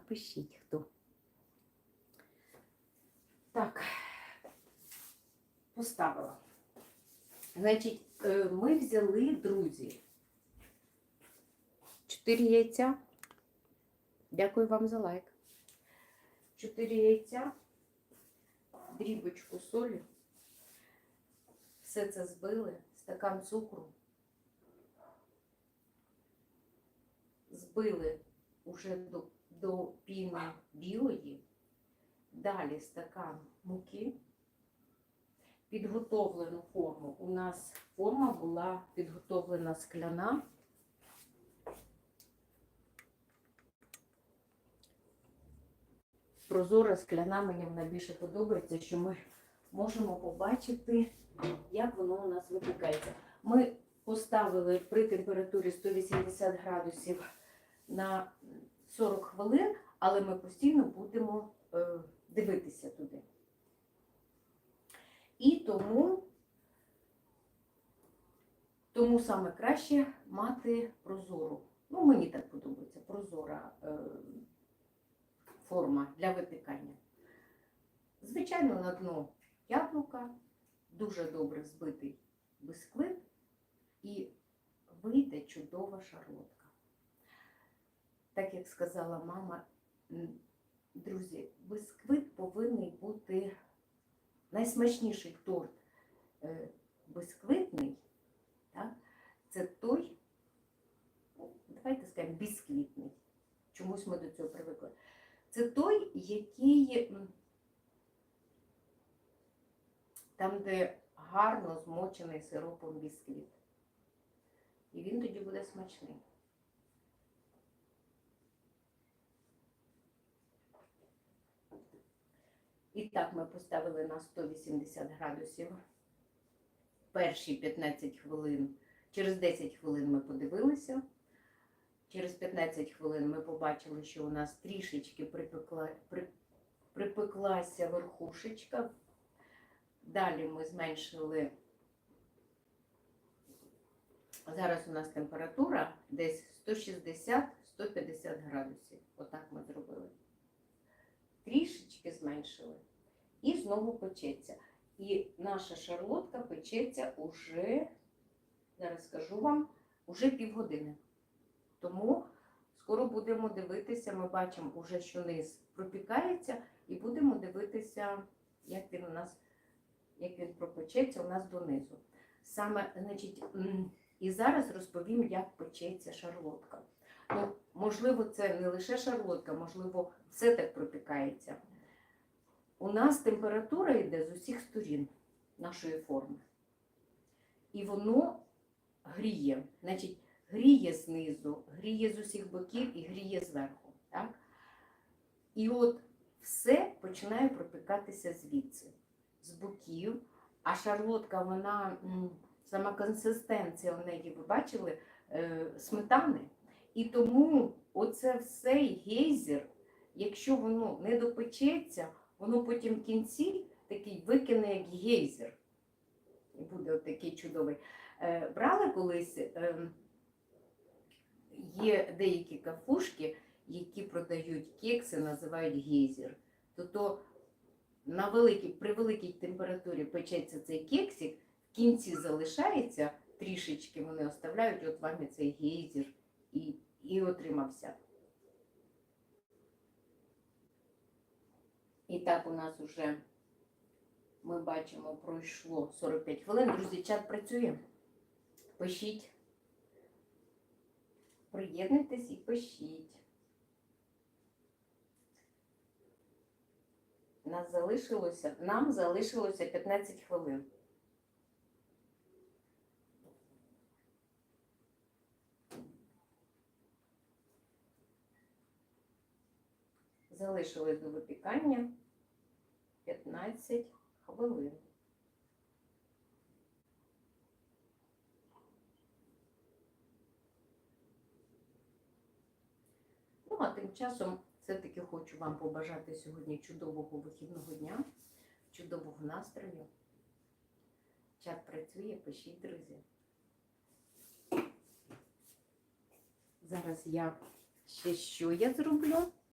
напишіть хто. Так, поставила. Значить, е, ми взяли, друзі, 4 яйця. Дякую вам за лайк. 4 яйця, дрібочку солі. Все це збили, стакан цукру. Збили уже до, до піни білої. Далі стакан муки. Підготовлену форму. У нас форма була підготовлена скляна. Прозора скляна мені вона більше подобається, що ми можемо побачити, як воно у нас випікається. Ми поставили при температурі 180 градусів на 40 хвилин, але ми постійно будемо е, дивитися туди. І тому, тому саме краще мати прозору. Ну, мені так подобається, прозора е, форма для випікання. Звичайно, на дно яблука, дуже добре збитий бисквит і вийде чудова шарлотка. Так як сказала мама, друзі, бисквит повинен бути найсмачніший торт е, бисквитний, так? це той, ну, давайте скажемо, бісквітний. Чомусь ми до цього привикли. Це той, який там, де гарно змочений сиропом бісквіт. І він тоді буде смачний. І так ми поставили на 180 градусів перші 15 хвилин. Через 10 хвилин ми подивилися. Через 15 хвилин ми побачили, що у нас трішечки припекла, при, припеклася верхушечка. Далі ми зменшили. Зараз у нас температура десь 160-150 градусів. Отак ми зробили. Трішечки зменшили. І знову печеться. І наша шарлотка печеться уже, зараз скажу вам, уже півгодини. Тому скоро будемо дивитися, ми бачимо уже, що низ пропікається, і будемо дивитися, як він у нас, як він пропечеться у нас донизу. Саме, значить, і зараз розповім, як печеться шарлотка. Ну, можливо, це не лише шарлотка, можливо, все так пропікається. У нас температура йде з усіх сторін нашої форми. І воно гріє. Значить, гріє знизу, гріє з усіх боків і гріє зверху. Так? І от все починає пропікатися звідси, з боків. А шарлотка, вона, сама консистенція у неї, ви бачили, е, сметани. І тому оце все гейзер, якщо воно не допечеться, воно потім в кінці такий викине як гейзер. Буде отакий чудовий. Е, брали колись, е, є деякі кафушки, які продають кекси, називають гейзер. Тобто на великій, при великій температурі печеться цей кексик, в кінці залишається, трішечки вони оставляють, от вам і цей гейзер і, і отримався. І так у нас вже, ми бачимо, пройшло 45 хвилин. Друзі, чат працює. Пишіть. Приєднуйтесь і пишіть. Нас залишилося, нам залишилося 15 хвилин. Залишилось до випікання 15 хвилин. Ну, а тим часом все-таки хочу вам побажати сьогодні чудового вихідного дня, чудового настрою. Чат працює, пишіть, друзі. Зараз я ще що я зроблю?